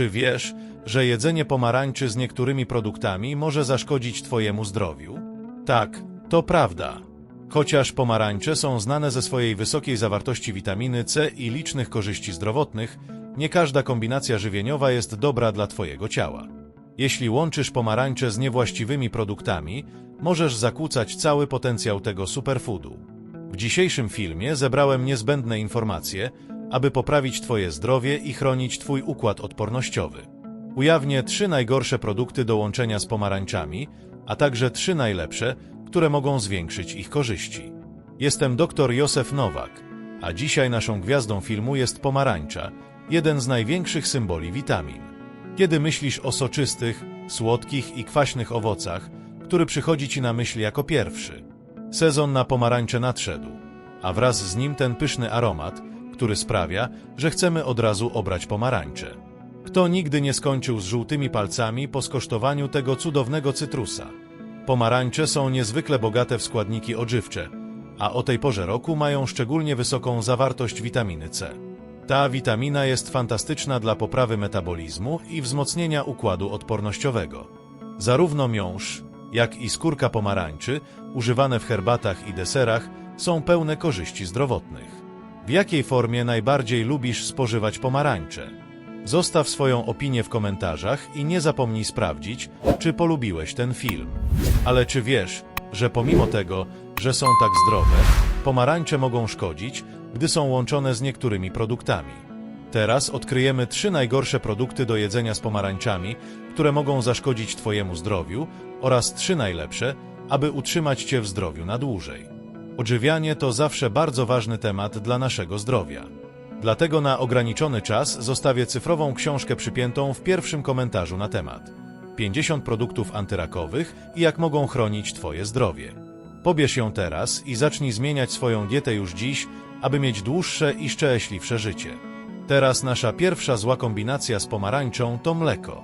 Czy wiesz, że jedzenie pomarańczy z niektórymi produktami może zaszkodzić Twojemu zdrowiu? Tak, to prawda. Chociaż pomarańcze są znane ze swojej wysokiej zawartości witaminy C i licznych korzyści zdrowotnych, nie każda kombinacja żywieniowa jest dobra dla Twojego ciała. Jeśli łączysz pomarańcze z niewłaściwymi produktami, możesz zakłócać cały potencjał tego superfoodu. W dzisiejszym filmie zebrałem niezbędne informacje, aby poprawić Twoje zdrowie i chronić Twój układ odpornościowy. Ujawnię trzy najgorsze produkty do łączenia z pomarańczami, a także trzy najlepsze, które mogą zwiększyć ich korzyści. Jestem dr Józef Nowak, a dzisiaj naszą gwiazdą filmu jest pomarańcza, jeden z największych symboli witamin. Kiedy myślisz o soczystych, słodkich i kwaśnych owocach, który przychodzi Ci na myśl jako pierwszy? Sezon na pomarańcze nadszedł, a wraz z nim ten pyszny aromat, który sprawia, że chcemy od razu obrać pomarańcze. Kto nigdy nie skończył z żółtymi palcami po skosztowaniu tego cudownego cytrusa? Pomarańcze są niezwykle bogate w składniki odżywcze, a o tej porze roku mają szczególnie wysoką zawartość witaminy C. Ta witamina jest fantastyczna dla poprawy metabolizmu i wzmocnienia układu odpornościowego. Zarówno miąższ, jak i skórka pomarańczy, używane w herbatach i deserach, są pełne korzyści zdrowotnych. W jakiej formie najbardziej lubisz spożywać pomarańcze? Zostaw swoją opinię w komentarzach i nie zapomnij sprawdzić, czy polubiłeś ten film. Ale czy wiesz, że pomimo tego, że są tak zdrowe, pomarańcze mogą szkodzić, gdy są łączone z niektórymi produktami? Teraz odkryjemy trzy najgorsze produkty do jedzenia z pomarańczami, które mogą zaszkodzić Twojemu zdrowiu oraz trzy najlepsze, aby utrzymać Cię w zdrowiu na dłużej. Odżywianie to zawsze bardzo ważny temat dla naszego zdrowia. Dlatego na ograniczony czas zostawię cyfrową książkę przypiętą w pierwszym komentarzu na temat. 50 produktów antyrakowych i jak mogą chronić Twoje zdrowie. Pobierz ją teraz i zacznij zmieniać swoją dietę już dziś, aby mieć dłuższe i szczęśliwsze życie. Teraz nasza pierwsza zła kombinacja z pomarańczą to mleko.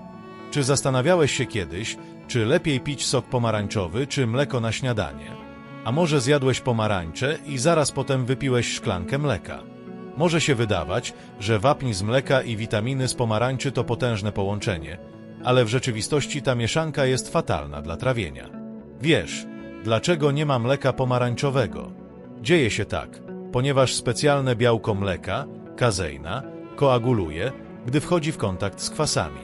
Czy zastanawiałeś się kiedyś, czy lepiej pić sok pomarańczowy, czy mleko na śniadanie? A może zjadłeś pomarańcze i zaraz potem wypiłeś szklankę mleka? Może się wydawać, że wapń z mleka i witaminy z pomarańczy to potężne połączenie, ale w rzeczywistości ta mieszanka jest fatalna dla trawienia. Wiesz, dlaczego nie ma mleka pomarańczowego? Dzieje się tak, ponieważ specjalne białko mleka, kazeina, koaguluje, gdy wchodzi w kontakt z kwasami.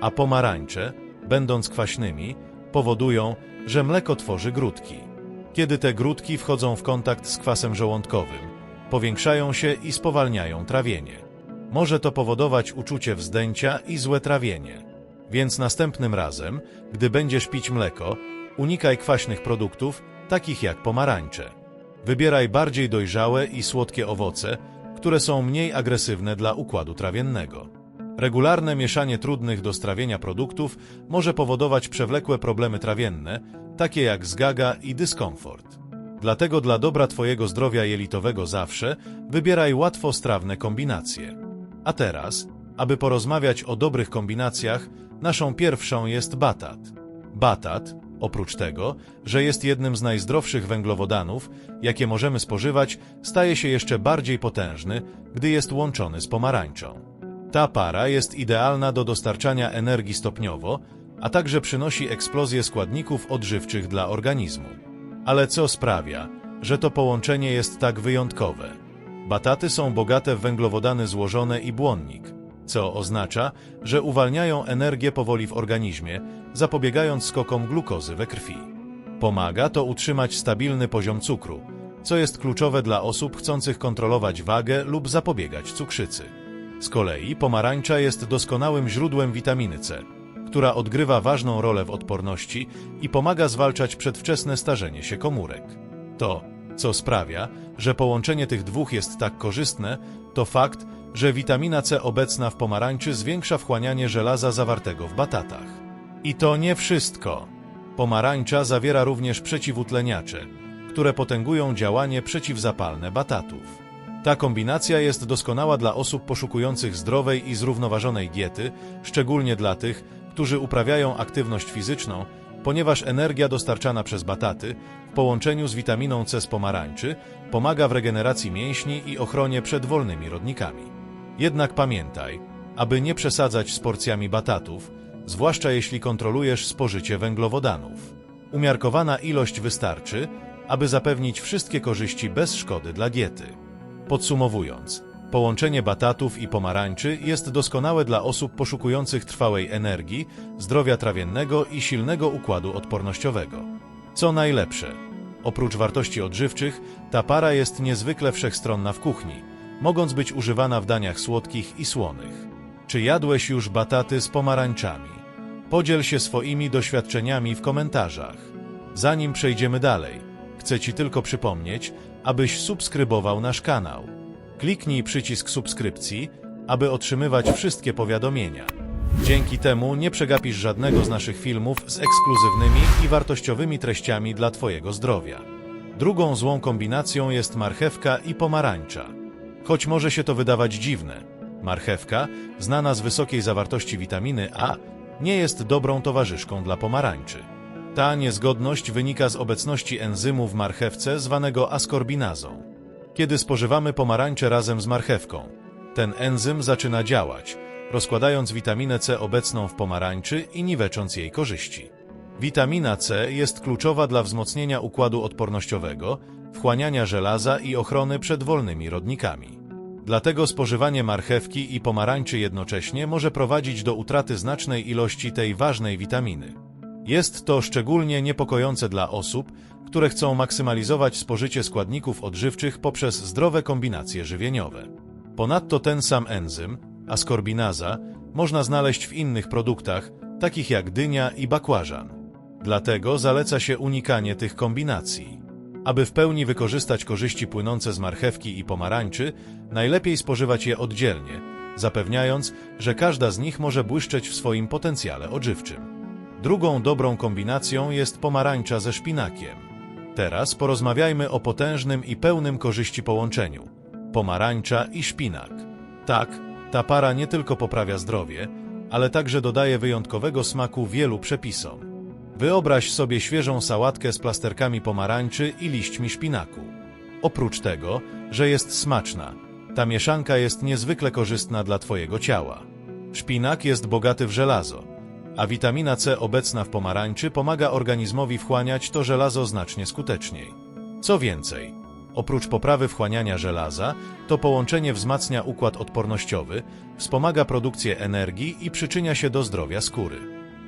A pomarańcze, będąc kwaśnymi, powodują, że mleko tworzy grudki. Kiedy te grudki wchodzą w kontakt z kwasem żołądkowym, powiększają się i spowalniają trawienie. Może to powodować uczucie wzdęcia i złe trawienie. Więc następnym razem, gdy będziesz pić mleko, unikaj kwaśnych produktów, takich jak pomarańcze. Wybieraj bardziej dojrzałe i słodkie owoce, które są mniej agresywne dla układu trawiennego. Regularne mieszanie trudnych do strawienia produktów może powodować przewlekłe problemy trawienne, takie jak zgaga i dyskomfort. Dlatego dla dobra Twojego zdrowia jelitowego zawsze wybieraj łatwostrawne kombinacje. A teraz, aby porozmawiać o dobrych kombinacjach, naszą pierwszą jest batat. Batat, oprócz tego, że jest jednym z najzdrowszych węglowodanów, jakie możemy spożywać, staje się jeszcze bardziej potężny, gdy jest łączony z pomarańczą. Ta para jest idealna do dostarczania energii stopniowo, a także przynosi eksplozję składników odżywczych dla organizmu. Ale co sprawia, że to połączenie jest tak wyjątkowe? Bataty są bogate w węglowodany złożone i błonnik, co oznacza, że uwalniają energię powoli w organizmie, zapobiegając skokom glukozy we krwi. Pomaga to utrzymać stabilny poziom cukru, co jest kluczowe dla osób chcących kontrolować wagę lub zapobiegać cukrzycy. Z kolei pomarańcza jest doskonałym źródłem witaminy C, która odgrywa ważną rolę w odporności i pomaga zwalczać przedwczesne starzenie się komórek. To, co sprawia, że połączenie tych dwóch jest tak korzystne, to fakt, że witamina C obecna w pomarańczy zwiększa wchłanianie żelaza zawartego w batatach. I to nie wszystko. Pomarańcza zawiera również przeciwutleniacze, które potęgują działanie przeciwzapalne batatów. Ta kombinacja jest doskonała dla osób poszukujących zdrowej i zrównoważonej diety, szczególnie dla tych, którzy uprawiają aktywność fizyczną, ponieważ energia dostarczana przez bataty w połączeniu z witaminą C z pomarańczy pomaga w regeneracji mięśni i ochronie przed wolnymi rodnikami. Jednak pamiętaj, aby nie przesadzać z porcjami batatów, zwłaszcza jeśli kontrolujesz spożycie węglowodanów. Umiarkowana ilość wystarczy, aby zapewnić wszystkie korzyści bez szkody dla diety. Podsumowując, połączenie batatów i pomarańczy jest doskonałe dla osób poszukujących trwałej energii, zdrowia trawiennego i silnego układu odpornościowego. Co najlepsze, oprócz wartości odżywczych, ta para jest niezwykle wszechstronna w kuchni, mogąc być używana w daniach słodkich i słonych. Czy jadłeś już bataty z pomarańczami? Podziel się swoimi doświadczeniami w komentarzach. Zanim przejdziemy dalej, chcę Ci tylko przypomnieć, abyś subskrybował nasz kanał. Kliknij przycisk subskrypcji, aby otrzymywać wszystkie powiadomienia. Dzięki temu nie przegapisz żadnego z naszych filmów z ekskluzywnymi i wartościowymi treściami dla Twojego zdrowia. Drugą złą kombinacją jest marchewka i pomarańcza. Choć może się to wydawać dziwne, marchewka, znana z wysokiej zawartości witaminy A, nie jest dobrą towarzyszką dla pomarańczy. Ta niezgodność wynika z obecności enzymu w marchewce zwanego askorbinazą. Kiedy spożywamy pomarańcze razem z marchewką, ten enzym zaczyna działać, rozkładając witaminę C obecną w pomarańczy i niwecząc jej korzyści. Witamina C jest kluczowa dla wzmocnienia układu odpornościowego, wchłaniania żelaza i ochrony przed wolnymi rodnikami. Dlatego spożywanie marchewki i pomarańczy jednocześnie może prowadzić do utraty znacznej ilości tej ważnej witaminy. Jest to szczególnie niepokojące dla osób, które chcą maksymalizować spożycie składników odżywczych poprzez zdrowe kombinacje żywieniowe. Ponadto ten sam enzym, askorbinaza, można znaleźć w innych produktach, takich jak dynia i bakłażan. Dlatego zaleca się unikanie tych kombinacji. Aby w pełni wykorzystać korzyści płynące z marchewki i pomarańczy, najlepiej spożywać je oddzielnie, zapewniając, że każda z nich może błyszczeć w swoim potencjale odżywczym. Drugą dobrą kombinacją jest pomarańcza ze szpinakiem. Teraz porozmawiajmy o potężnym i pełnym korzyści połączeniu pomarańcza i szpinak. Tak, ta para nie tylko poprawia zdrowie, ale także dodaje wyjątkowego smaku wielu przepisom. Wyobraź sobie świeżą sałatkę z plasterkami pomarańczy i liśćmi szpinaku. Oprócz tego, że jest smaczna, ta mieszanka jest niezwykle korzystna dla Twojego ciała. Szpinak jest bogaty w żelazo, a witamina C obecna w pomarańczy pomaga organizmowi wchłaniać to żelazo znacznie skuteczniej. Co więcej, oprócz poprawy wchłaniania żelaza, to połączenie wzmacnia układ odpornościowy, wspomaga produkcję energii i przyczynia się do zdrowia skóry.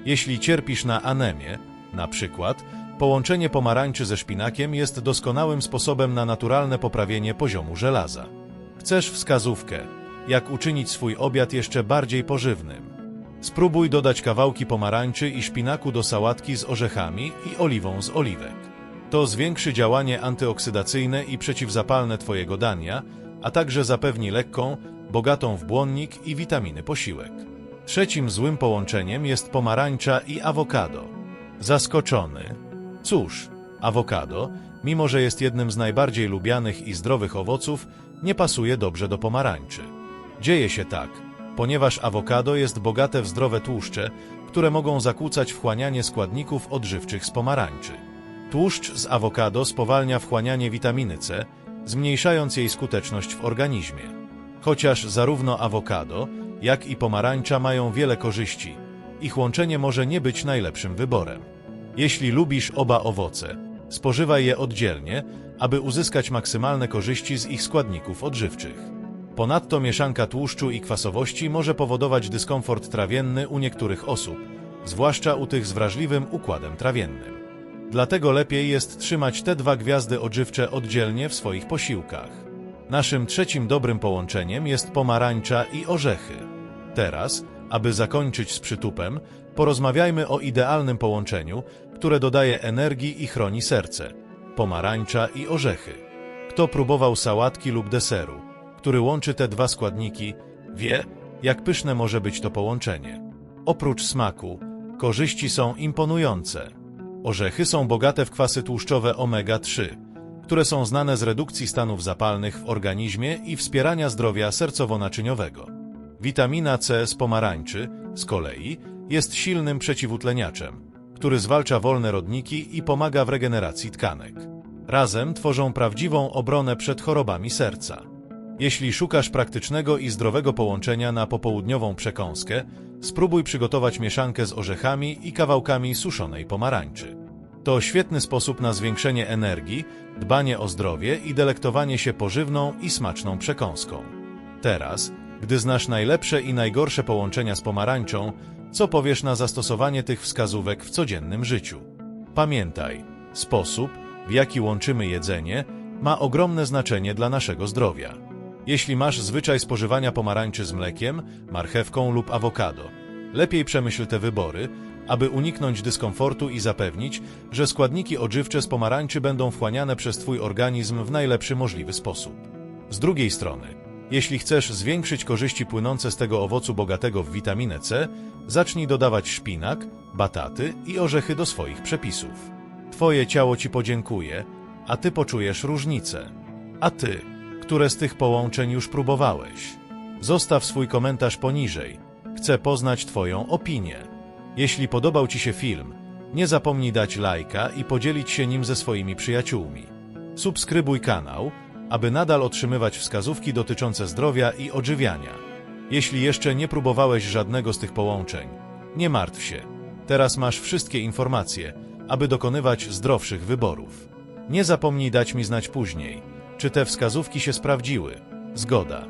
Jeśli cierpisz na anemię, na przykład, połączenie pomarańczy ze szpinakiem jest doskonałym sposobem na naturalne poprawienie poziomu żelaza. Chcesz wskazówkę, jak uczynić swój obiad jeszcze bardziej pożywnym? Spróbuj dodać kawałki pomarańczy i szpinaku do sałatki z orzechami i oliwą z oliwek. To zwiększy działanie antyoksydacyjne i przeciwzapalne Twojego dania, a także zapewni lekką, bogatą w błonnik i witaminy posiłek. Trzecim złym połączeniem jest pomarańcza i awokado. Zaskoczony? Cóż, awokado, mimo że jest jednym z najbardziej lubianych i zdrowych owoców, nie pasuje dobrze do pomarańczy. Dzieje się tak, ponieważ awokado jest bogate w zdrowe tłuszcze, które mogą zakłócać wchłanianie składników odżywczych z pomarańczy. Tłuszcz z awokado spowalnia wchłanianie witaminy C, zmniejszając jej skuteczność w organizmie. Chociaż zarówno awokado, jak i pomarańcza mają wiele korzyści, ich łączenie może nie być najlepszym wyborem. Jeśli lubisz oba owoce, spożywaj je oddzielnie, aby uzyskać maksymalne korzyści z ich składników odżywczych. Ponadto mieszanka tłuszczu i kwasowości może powodować dyskomfort trawienny u niektórych osób, zwłaszcza u tych z wrażliwym układem trawiennym. Dlatego lepiej jest trzymać te dwa gwiazdy odżywcze oddzielnie w swoich posiłkach. Naszym trzecim dobrym połączeniem jest pomarańcza i orzechy. Teraz, aby zakończyć z przytupem, porozmawiajmy o idealnym połączeniu, które dodaje energii i chroni serce. Pomarańcza i orzechy. Kto próbował sałatki lub deseru, który łączy te dwa składniki, wie, jak pyszne może być to połączenie. Oprócz smaku, korzyści są imponujące. Orzechy są bogate w kwasy tłuszczowe omega-3, które są znane z redukcji stanów zapalnych w organizmie i wspierania zdrowia sercowo-naczyniowego. Witamina C z pomarańczy, z kolei, jest silnym przeciwutleniaczem, który zwalcza wolne rodniki i pomaga w regeneracji tkanek. Razem tworzą prawdziwą obronę przed chorobami serca. Jeśli szukasz praktycznego i zdrowego połączenia na popołudniową przekąskę, spróbuj przygotować mieszankę z orzechami i kawałkami suszonej pomarańczy. To świetny sposób na zwiększenie energii, dbanie o zdrowie i delektowanie się pożywną i smaczną przekąską. Teraz, gdy znasz najlepsze i najgorsze połączenia z pomarańczą, co powiesz na zastosowanie tych wskazówek w codziennym życiu? Pamiętaj, sposób, w jaki łączymy jedzenie, ma ogromne znaczenie dla naszego zdrowia. Jeśli masz zwyczaj spożywania pomarańczy z mlekiem, marchewką lub awokado, lepiej przemyśl te wybory, aby uniknąć dyskomfortu i zapewnić, że składniki odżywcze z pomarańczy będą wchłaniane przez Twój organizm w najlepszy możliwy sposób. Z drugiej strony, jeśli chcesz zwiększyć korzyści płynące z tego owocu bogatego w witaminę C, zacznij dodawać szpinak, bataty i orzechy do swoich przepisów. Twoje ciało Ci podziękuje, a Ty poczujesz różnicę. A Ty, które z tych połączeń już próbowałeś? Zostaw swój komentarz poniżej. Chcę poznać Twoją opinię. Jeśli podobał Ci się film, nie zapomnij dać lajka i podzielić się nim ze swoimi przyjaciółmi. Subskrybuj kanał, aby nadal otrzymywać wskazówki dotyczące zdrowia i odżywiania. Jeśli jeszcze nie próbowałeś żadnego z tych połączeń, nie martw się. Teraz masz wszystkie informacje, aby dokonywać zdrowszych wyborów. Nie zapomnij dać mi znać później, czy te wskazówki się sprawdziły. Zgoda.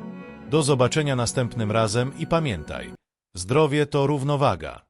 Do zobaczenia następnym razem i pamiętaj, zdrowie to równowaga.